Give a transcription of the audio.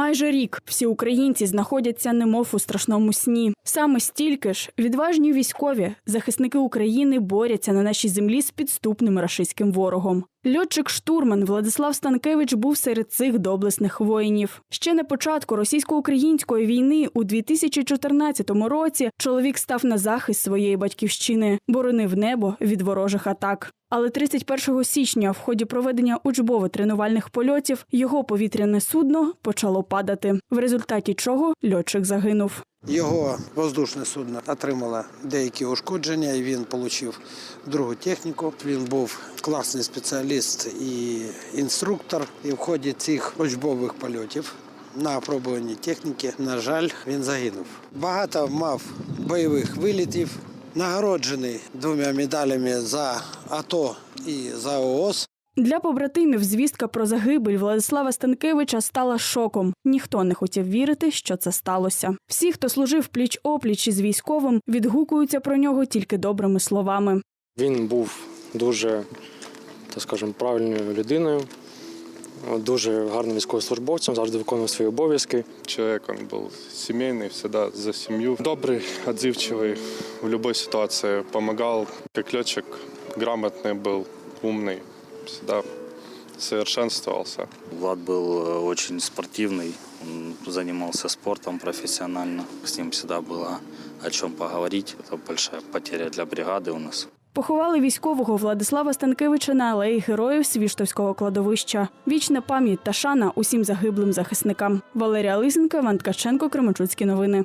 майже рік всі українці знаходяться немов у страшному сні. Саме стільки ж відважні військові, захисники України борються на нашій землі з підступним рашистським ворогом. Льотчик-штурман Владислав Станкевич був серед цих доблесних воїнів. Ще на початку російсько-української війни у 2014 році чоловік став на захист своєї батьківщини, боронив небо від ворожих атак. Але 31 січня, в ході проведення учбово-тренувальних польотів, його повітряне судно почало падати, в результаті чого льотчик загинув. Його воздушне судно отримало деякі ушкодження, і він отримав другу техніку. Він був класний спеціаліст і інструктор. І в ході цих учбових польотів на опробуванні техніки, на жаль, він загинув. Багато мав бойових вилітів, нагороджений двома медалями за АТО і за ООС. Для побратимів звістка про загибель Владислава Станкевича стала шоком. Ніхто не хотів вірити, що це сталося. Всі, хто служив пліч опліч із військовим, відгукуються про нього тільки добрими словами. Він був дуже, так скажемо, правильною людиною, дуже гарним військовослужбовцем, завжди виконував свої обов'язки. Человек, он был семейный, всегда за семью. Добрый, отзывчивый, в любой ситуации помогал. Как летчик, грамотный был, умный, всегда совершенствовался. Влад был э, очень спортивный, он занимался спортом профессионально. С ним всегда было о чем поговорить. Это большая потеря для бригады у нас. Поховали військового Владислава Станкевича на алеї героїв Свіштовського кладовища. Вічна пам'ять та шана усім загиблим захисникам. Валерія Лисенка, Іван Ткаченко, Кременчуцькі новини.